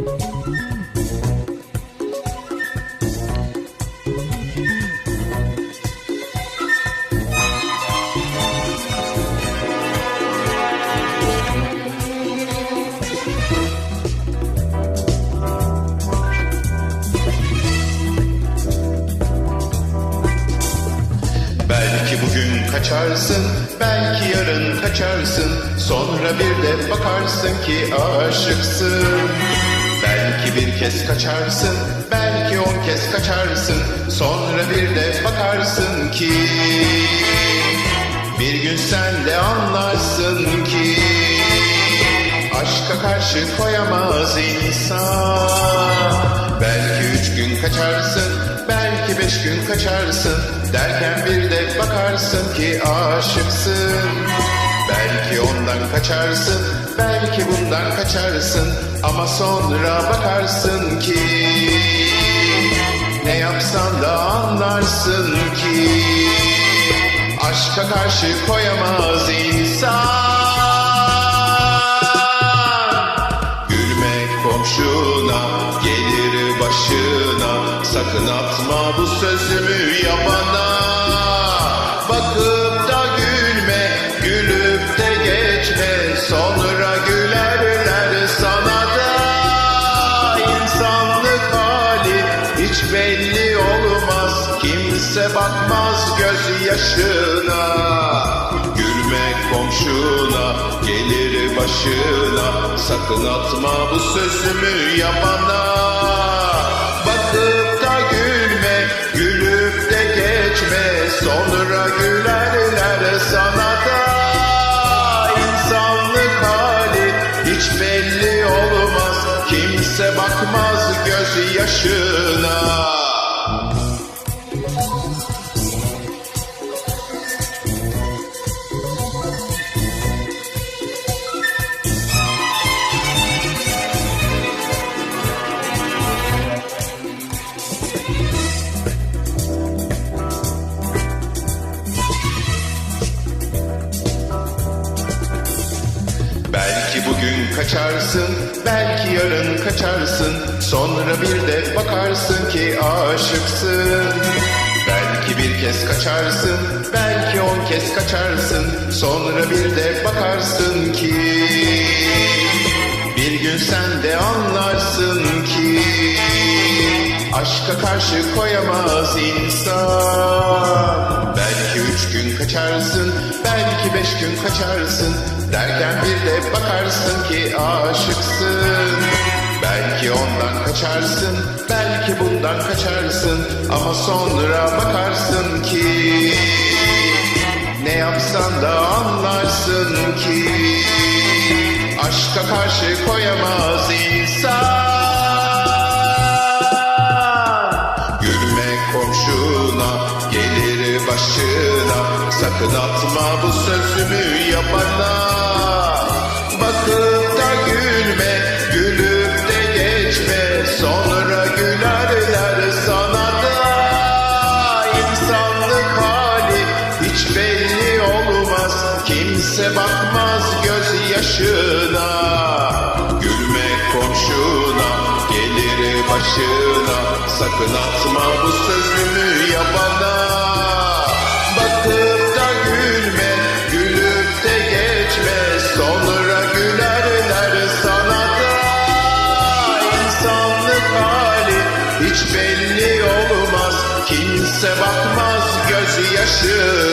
Belki bugün kaçarsın, belki yarın kaçarsın. Sonra bir de bakarsın ki aşıksın. Belki bir kez kaçarsın, belki on kez kaçarsın. Sonra bir de bakarsın ki bir gün sen de anlarsın ki aşka karşı koyamaz insan. Belki üç gün kaçarsın, belki beş gün kaçarsın. Derken bir de bakarsın ki aşıksın. Belki ondan kaçarsın, belki bundan kaçarsın. Ama sonra bakarsın ki ne yapsan da anlarsın ki aşka karşı koyamaz insan. Gülme komşuna gelir başına Sakın atma bu sözümü yabana Kimse bakmaz gözyaşına. Gülme komşuna gelir başına. Sakın atma bu sözümü yabana. Bakıp da gülme gülüp de geçme. Sonra gülerler sana da. İnsanlık hali hiç belli olmaz. Kimse bakmaz gözyaşına bugün kaçarsın, belki yarın kaçarsın. Sonra bir de bakarsın ki aşıksın. Belki bir kez kaçarsın, belki on kez kaçarsın. Sonra bir de bakarsın ki bir gün sen de anlarsın ki aşka karşı koyamaz insan. Belki üç gün kaçarsın, belki beş gün kaçarsın. Derken bir de bakarsın ki aşıksın. Belki ondan kaçarsın, belki bundan kaçarsın. Ama sonra bakarsın ki ne yapsan da anlarsın ki aşka karşı koyamaz insan. Sakın bu sözümü yabana Bakıp da gülme gülüp de geçme. Sonra gülerler sana da. İnsanlık hali hiç belli olmaz. Kimse bakmaz gözyaşına. Gülme komşuna gelir başına. Sakın atma bu sözümü yabana Kimse bakmaz gözyaşına